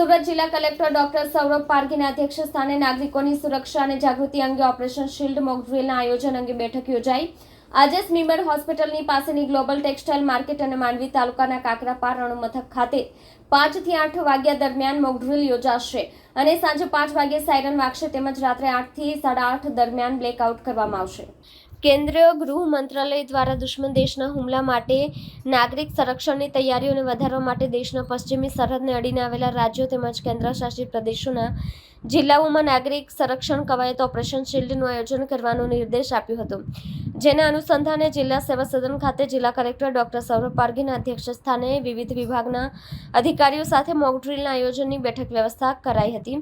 સુરત જિલ્લા collector doctor Saurabh પારઘીના અધ્યક્ષ સ્થાને નાગરિકોની સુરક્ષા અને જાગૃતિ અંગે ઓપરેશન શિલ્ડ મોકડ્રીલના આયોજન અંગે બેઠક યોજાઈ. આજે સ્મીમર હોસ્પિટલની પાસેની ગ્લોબલ ટેક્સટાઇલ માર્કેટ અને માંડવી તાલુકાના કાકરાપાર રણમથક ખાતે પાંચથી આઠ વાગ્યા દરમિયાન મોકડ્રીલ યોજાશે અને સાંજે પાંચ વાગ્યે સાયરન વાગશે તેમજ રાત્રે આઠથી સાડા આઠ દરમિયાન બ્લેકઆઉટ કરવામાં આવશે. કેન્દ્રીય ગૃહ મંત્રાલય દ્વારા દુશ્મન દેશના હુમલા માટે નાગરિક સંરક્ષણની તૈયારીઓને વધારવા માટે દેશના પશ્ચિમી સરહદને અડીને આવેલા રાજ્યો તેમજ કેન્દ્રશાસિત પ્રદેશોના જિલ્લાઓમાં નાગરિક સંરક્ષણ કવાયત ઓપરેશન શિલ્ડનું આયોજન કરવાનો નિર્દેશ આપ્યો હતો. જેના અનુસંધાને જિલ્લા સેવા સદન ખાતે જિલ્લા કલેક્ટર ડોક્ટર સૌરભ પારગીના અધ્યક્ષ સ્થાને વિવિધ વિભાગના અધિકારીઓ સાથે મોક ડ્રીલના આયોજનની બેઠક વ્યવસ્થા કરાઈ હતી.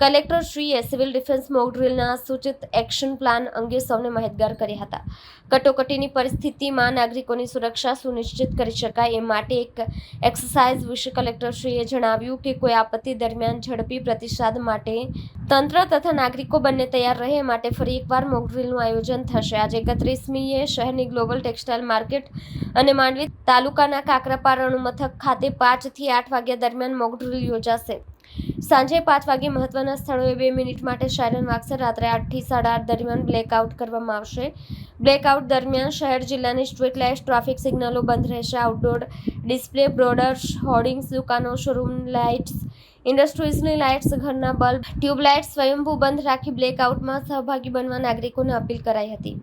કલેક્ટર શ્રીએ સિવિલ ડિફેન્સ મોક ડ્રીલના સૂચિત એક્શન પ્લાન અંગે સૌને માહિતગાર કર્યા હતા. કટોકટીની પરિસ્થિતિમાં નાગરિકોની સુરક્ષા સુનિશ્ચિત કરી શકાય એ માટે એક એક્સરસાઇઝ વિશે કલેક્ટરશ્રીએ જણાવ્યું કે કોઈ આપત્તિ દરમિયાન ઝડપી પ્રતિસાદ માટે તંત્ર તથા નાગરિકો બંને તૈયાર રહે માટે ફરી એકવાર મોકડ્રીલનું આયોજન થશે. આજે એકત્રીસમીએ શહેરની ગ્લોબલ ટેક્સટાઇલ માર્કેટ અને માંડવી તાલુકાના કાકરાપાર મથક ખાતે પાંચથી આઠ વાગ્યા દરમિયાન મોકડ્રીલ યોજાશે. સાંજે પાંચ વાગે મહત્વના સ્થળોએ બે મિનિટ માટે શાયરન વાગશે. રાત્રે આઠથી સાડા આઠ દરમિયાન બ્લેકઆઉટ કરવામાં આવશે. બ્લેકઆઉટ દરમિયાન શહેર જિલ્લાની સ્ટ્રીટ લાઇટ્સ, ટ્રાફિક સિગ્નલો બંધ રહેશે. આઉટડોર ડિસ્પ્લે બ્રોડર્સ હોર્ડિંગ્સ, દુકાનો, શોરૂમ લાઇટ્સ, ઇન્ડસ્ટ્રીઝની લાઇટ્સ, ઘરના બલ્બ, ટ્યુબલાઇટ્સ, સ્વયંભૂ બંધ રાખી બ્લેકઆઉટમાં સહભાગી બનવા નાગરિકોને અપીલ કરાઈ હતી.